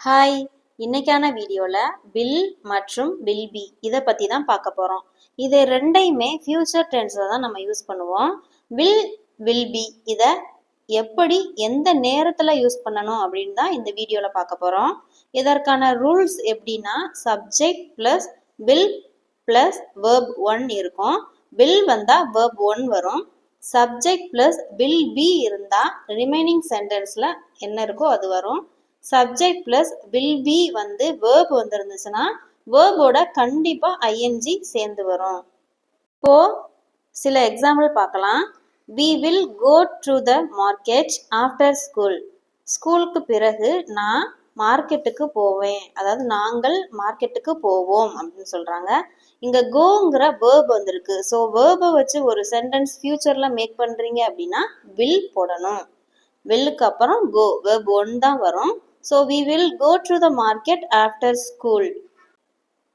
Hi இன்னைக்கான வீடியோவில் bill மற்றும் பில் பி இதை பற்றி தான் பார்க்க போகிறோம் இது ரெண்டையுமே ஃபியூச்சர் டென்ஸில் தான் நம்ம யூஸ் பண்ணுவோம். வில் வில் பி இதை எப்படி எந்த நேரத்தில் யூஸ் பண்ணணும் அப்படின்னு தான் இந்த வீடியோவில் பார்க்க போகிறோம் இதற்கான ரூல்ஸ் எப்படின்னா subject plus will plus verb one இருக்கும். வில் வந்தால் வேர்ப் ஒன் வரும். சப்ஜெக்ட் ப்ளஸ் வில் பி இருந்தால் ரிமைனிங் சென்டென்ஸில் என்ன இருக்கோ அது வரும். சப்ஜெக்ட் ப்ளஸ் வில் பி வந்து வேர்ப் வந்துருந்துச்சுன்னா வேர்போட கண்டிப்பாக ஐஎன்ஜி சேர்ந்து வரும். இப்போ சில எக்ஸாம்பிள் பார்க்கலாம். We will go to the market after school ஸ்கூலுக்கு பிறகு நான் மார்க்கெட்டுக்கு போவேன். அதாவது நாங்கள் மார்க்கெட்டுக்கு போவோம் அப்படின்னு சொல்கிறாங்க இங்கே கோங்கிற வேர்ப் வந்திருக்கு. ஸோ வேர்பை வச்சு ஒரு சென்டென்ஸ் ஃபியூச்சரில் மேக் பண்ணுறீங்க அப்படின்னா வில் போடணும். வில்லுக்கு அப்புறம் கோ வேர்ப் ஒன் தான் வரும். So we will go to the market after school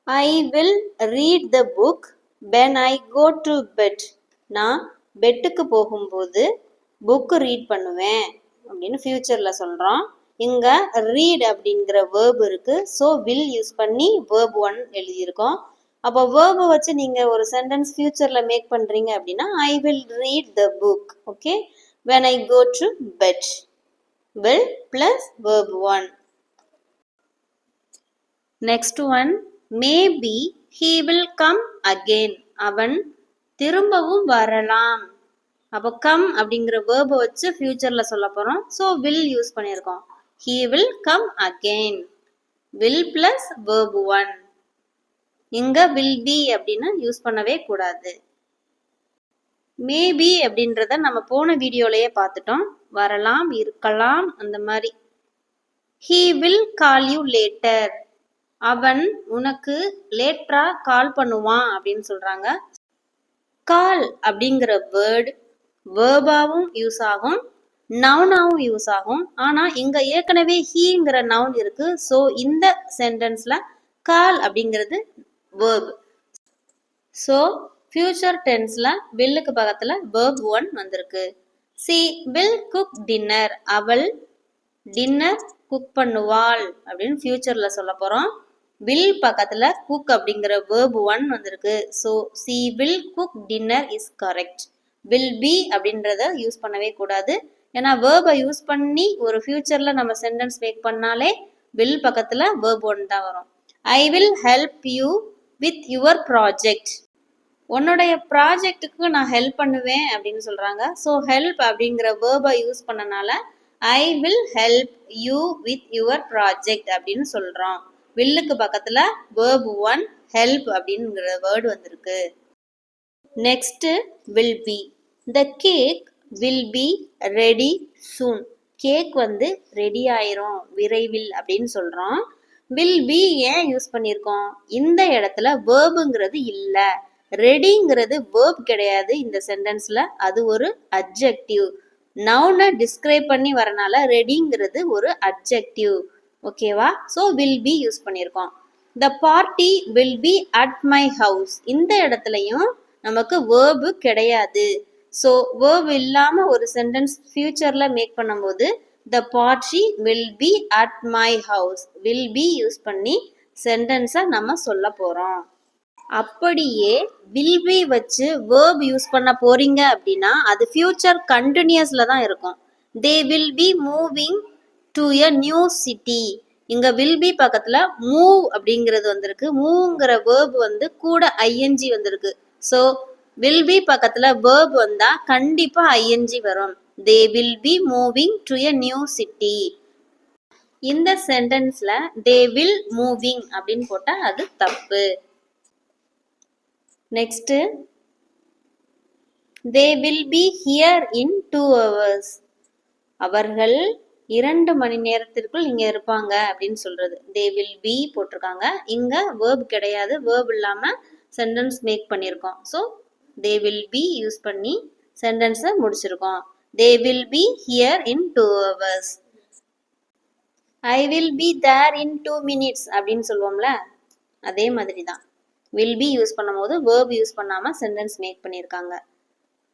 I will read the book when I go to bed நான் பெட்டுக்கு போகும்போது புக்கு ரீட் பண்ணுவேன் அப்படின்னு ஃப்யூச்சரில் சொல்கிறோம் இங்கே ரீட் அப்படிங்கிற வேர்ப் இருக்குது ஸோ வில் யூஸ் பண்ணி வேர்ப் ஒன் எழுதியிருக்கோம். அப்போ வேர்பை வச்சு நீங்கள் ஒரு சென்டென்ஸ் ஃப்யூச்சரில் மேக் பண்ணுறீங்க அப்படின்னா I will read the book okay when I go to bed will plus verb 1. Next one, maybe he will come again. அவன் திரும்பவும் வரலாம். அப்போ கம் அப்படிங்கிற வேர்பை வச்சு ஃபியூச்சரில் சொல்ல போகிறோம் ஸோ வில் யூஸ் பண்ணியிருக்கோம். He will come again will plus verb one இங்கே வில் பி அப்படின்னு யூஸ் பண்ணவே கூடாது. மேபி அப்படின்றத நம்ம போன வீடியோலயே பார்த்துட்டோம். வரலாம் இருக்கலாம் அந்த மாதிரி. He will call you later அவன் உனக்கு லேட்டரா கால் பண்ணுவான் அப்படின்னு சொல்றாங்க. கால் அப்படிங்கிற வேர்டு வேர்பாவும் யூஸ் ஆகும் நவுனாவும் யூஸ் ஆகும். ஆனா இங்க ஏற்கனவே ஹீங்கிற நவுன் இருக்கு. ஸோ இந்த சென்டென்ஸ்ல கால் அப்படிங்கிறது வேர்ப் ஸோ ஃபியூச்சர் டென்ஸ்ல வில்லுக்கு பக்கத்துல வேர்ப் ஒன் வந்திருக்கு. சி வில் குக் டின்னர் அவள் டின்னர் குக் பண்ணுவாள் அப்படின்னு ஃபியூச்சர்ல சொல்ல போறோம். வில் பக்கத்துல குக் அப்படிங்கிற வேர்பு ஒன் வந்திருக்கு. So she will cook dinner is correct will be அப்படின்றத யூஸ் பண்ணவே கூடாது. ஏன்னா வேர்பை யூஸ் பண்ணி ஒரு ஃபியூச்சர்ல நம்ம சென்டென்ஸ் மேக் பண்ணாலே வில் பக்கத்துல வேர்ப் ஒன் தான் வரும். I will help you with your project உன்னுடைய ப்ராஜெக்ட்டுக்கு நான் ஹெல்ப் பண்ணுவேன் அப்படின்னு சொல்கிறாங்க ஸோ ஹெல்ப் அப்படிங்கிற வேர்பை யூஸ் பண்ணனால I will help you with your project அப்படின்னு சொல்கிறோம் வில்லுக்கு பக்கத்தில் வேர்ப் ஒன் ஹெல்ப் அப்படிங்கிற வேர்டு வந்திருக்கு. Next will be the cake will be ready soon cake வந்து ரெடி ஆயிரும் விரைவில் அப்படின்னு சொல்கிறோம் வில் பி ஏன் யூஸ் பண்ணியிருக்கோம்? இந்த இடத்துல வேர்புங்கிறது இல்லை. ரெடிங்கிறது வேர்ப் கிடையாது இந்த சென்டென்ஸ்ல அது ஒரு அப்ஜெக்டிவ் நவுனை டிஸ்கிரைப் பண்ணி வரனால ரெடிங்கிறது ஒரு அப்ஜெக்டிவ் ஓகேவா ஸோ வில் பி யூஸ் பண்ணியிருக்கோம். The party will be at my house இந்த இடத்துலையும் நமக்கு வேர்பு கிடையாது. ஸோ வேர்ப் இல்லாமல் ஒரு சென்டென்ஸ் ஃபியூச்சரில் மேக் பண்ணும்போது the party will be at my house will be use பண்ணி சென்டென்ஸை நம்ம சொல்ல போகிறோம் அப்படியே வில் பி வச்சு வேர்ப் யூஸ் பண்ண போறீங்க அப்படின்னா அது ஃபியூச்சர் கண்டினியூஸ்ல தான் இருக்கும். They will be moving to a new city இங்க வில் பி பக்கத்துல மூவ் அப்படிங்கிறது வந்திருக்கு. மூவ்ங்கிற வேர்ப் வந்து கூட ஐஎன்ஜி வந்திருக்கு. ஸோ வில் பி பக்கத்துல வேர்ப் வந்தா கண்டிப்பா ஐஎன்ஜி வரும். They will be moving to a new city இந்த சென்டென்ஸ்ல தே வில் மூவிங் அப்படின்னு போட்டா அது தப்பு. Next they will be here in two hours அவர்கள் இரண்டு மணி நேரத்திற்குள் இங்கே இருப்பாங்க அப்படின்னு சொல்கிறது தே வில் பி போட்டிருக்காங்க. இங்கே வேர்ப் கிடையாது. வேர்ப் இல்லாமல் சென்டென்ஸ் மேக் பண்ணியிருக்கோம். So they will be use பண்ணி சென்டென்ஸை முடிச்சிருக்கோம். They will be here in two hours I will be there in two minutes அப்படின்னு சொல்லுவோம்ல அதே மாதிரி தான் வில் பி யூஸ் பண்ணும்போது வேர்ப் யூஸ் பண்ணாமல் சென்டென்ஸ் மேக் பண்ணியிருக்காங்க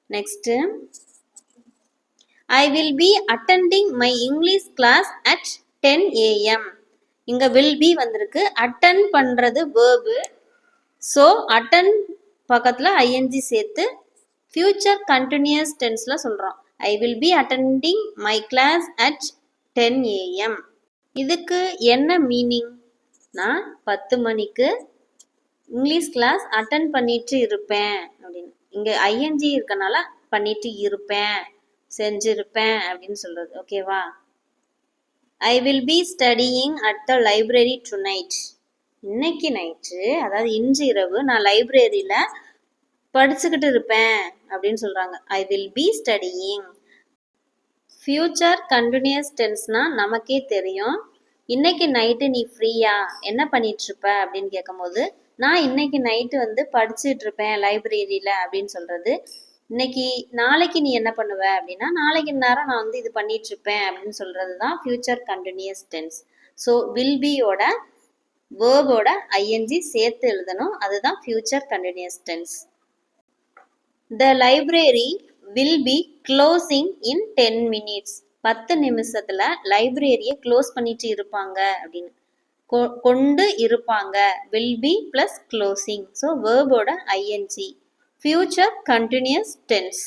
next I will be attending my English class at ten AM இங்கே will be வந்திருக்கு. அட்டன் பண்ணுறது வேர்பு ஸோ அட்டன் பக்கத்தில் ஐஎன்ஜி சேர்த்து ஃபியூச்சர் கண்டினியூஸ் டென்ஸில் சொல்கிறோம் I will be attending my class at ten AM இதுக்கு என்ன meaning நான் பத்து மணிக்கு இங்கிலீஷ் கிளாஸ் அட்டன் பண்ணிட்டு இருப்பேன் அப்படின்னு. இங்க ஐஎன்ஜி இருக்கனால பண்ணிட்டு இருப்பேன் செஞ்சிருப்பேன் அப்படின்னு சொல்றது. ஓகேவா I will be studying at the library tonight இன்னைக்கு நைட்டு அதாவது இன்று இரவு நான் லைப்ரரியில படிச்சுக்கிட்டு இருப்பேன் அப்படின்னு சொல்றாங்க. I will be studying future continuous டென்ஸ்னா நமக்கே தெரியும். இன்னைக்கு நைட்டு நீ ஃப்ரீயா என்ன பண்ணிட்டு இருப்ப? அப்படின்னு கேட்கும்போது நான் இன்னைக்கு நைட்டு வந்து படிச்சுட்டு இருப்பேன் லைப்ரரியில அப்படின்னு சொல்றது. இன்னைக்கு நாளைக்கு நீ என்ன பண்ணுவ அப்படின்னா நாளைக்கு நேரம் நான் வந்து இது பண்ணிட்டு இருப்பேன் அப்படின்னு சொல்றது தான் future continuous tense so will பியோட வேர்போட ஐஎன்ஜி சேர்த்து எழுதணும். அதுதான் future continuous tense the library will be closing in ten minutes பத்து நிமிஷத்துல லைப்ரரியை க்ளோஸ் பண்ணிட்டு இருப்பாங்க அப்படின்னு. கொண்டு இருப்பாங்க. Will be plus closing so வேர்போட ING future continuous tense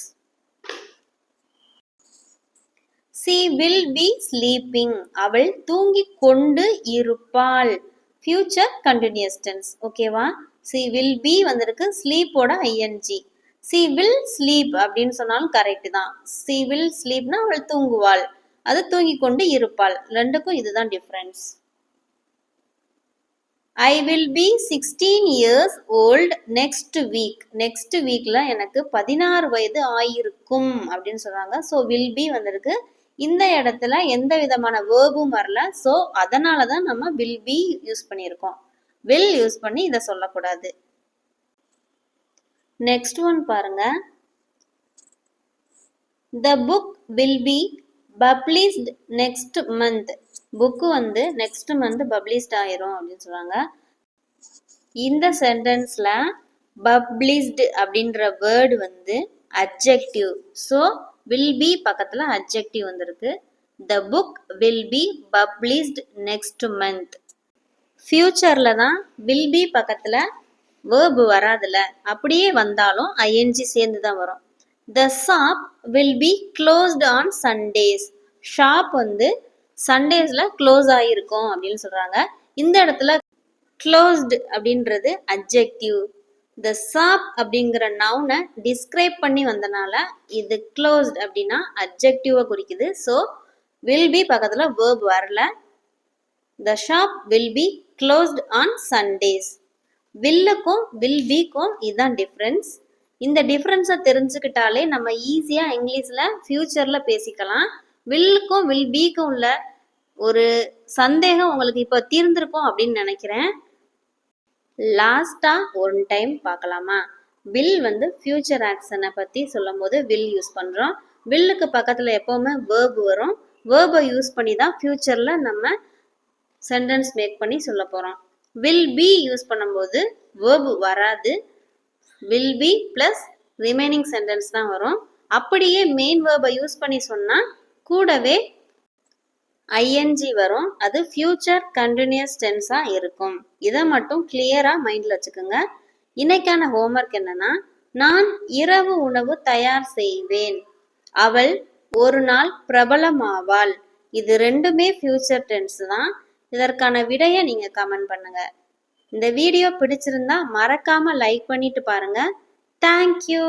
she will be sleeping அவள் தூங்கிக் கொண்டு இருப்பாள். ஃபியூச்சர் கண்டினியூஸ் டென்ஸ் ஓகேவா சி வில் பி வந்திருக்கு. ஸ்லீப்போட ஐஎன்ஜி சி வில் ஸ்லீப் அப்படின்னு சொன்னாலும் கரெக்ட் தான். சி வில் ஸ்லீப்னா அவள் தூங்குவாள். அது தூங்கி கொண்டு இருப்பாள். ரெண்டுக்கும் இதுதான் difference I will be sixteen years old next week next வீக்கில் எனக்கு பதினாறு வயது ஆயிருக்கும் அப்படின்னு சொல்கிறாங்க ஸோ வில் பி வந்திருக்கு. இந்த இடத்துல எந்த விதமான வேர்பும் வரல. ஸோ அதனால தான் நம்ம வில் பி யூஸ் பண்ணியிருக்கோம். வில் யூஸ் பண்ணி இதை சொல்லக்கூடாது. நெக்ஸ்ட் ஒன் பாருங்க. The book will be published next month book வந்து நெக்ஸ்ட் மந்த் பப்ளிஷ்ட் ஆயிரும் அப்படின்னு சொல்கிறாங்க இந்த சென்டென்ஸில் பப்ளிஷ்டு அப்படின்ற வேர்டு வந்து அப்ஜெக்டிவ் ஸோ வில் பி பக்கத்தில் அப்ஜெக்டிவ் வந்திருக்கு. The book will be published next month ஃப்யூச்சரில் தான் வில் பி பக்கத்தில் வேர்பு வராதுல. அப்படியே வந்தாலும் ஐஎன்ஜி சேர்ந்து தான் வரும். The shop will be closed on Sundays shop வந்து சண்டேஸில் க்ளோஸ் ஆகியிருக்கும் அப்படின்னு சொல்கிறாங்க இந்த இடத்துல க்ளோஸ்டு அப்படின்றது அப்ஜெக்டிவ் த ஷாப் அப்படிங்கிற நவுனை டிஸ்கிரைப் பண்ணி வந்தனால இது க்ளோஸ்ட் அப்படின்னா அப்ஜெக்டிவை குறிக்குது. ஸோ வில் பி பக்கத்தில் வேர்ப் வரல. The shop will be closed on Sundays வில்லுக்கும் will பிக்கும் இதுதான் டிஃப்ரென்ஸ் இந்த டிஃப்ரென்ஸை தெரிஞ்சுக்கிட்டாலே நம்ம ஈஸியாக இங்கிலீஷில் ஃப்யூச்சரில் பேசிக்கலாம். வில்லுக்கும் வில் பிக்கும் உள்ள ஒரு சந்தேகம் உங்களுக்கு இப்போ தீர்ந்திருக்கும் அப்படின்னு நினைக்கிறேன். லாஸ்ட்டாக ஒன் டைம் பார்க்கலாமா? வில் வந்து ஃப்யூச்சர் ஆக்ஷனை பற்றி சொல்லும் போது வில் யூஸ் பண்ணுறோம் வில்லுக்கு பக்கத்தில் எப்போவுமே வேர்பு வரும். வேர்பை யூஸ் பண்ணி தான் ஃப்யூச்சரில் நம்ம சென்டென்ஸ் மேக் பண்ணி சொல்ல போகிறோம் வில் பி யூஸ் பண்ணும்போது வேர்பு வராது. Will be plus remaining sentence தான் வரும். அப்படியே மெயின் வேர்பை யூஸ் பண்ணி சொன்னால் கூடவே ஐஎன்ஜி வரும். அது ஃபியூச்சர் கண்டினியூஸ் டென்ஸாக இருக்கும். இதை மட்டும் கிளியராக மைண்டில் வச்சுக்கோங்க. இன்னைக்கான ஹோம்ஒர்க் என்னன்னா நான் இரவு உணவு தயார் செய்வேன். அவள் ஒரு நாள் பிரபலமாவாள். இது ரெண்டுமே ஃபியூச்சர் டென்ஸ் தான். இதற்கான விடையை நீங்கள் கமெண்ட் பண்ணுங்க. இந்த வீடியோ பிடிச்சிருந்தா மறக்காம லைக் பண்ணிட்டு பாருங்க. தேங்க்யூ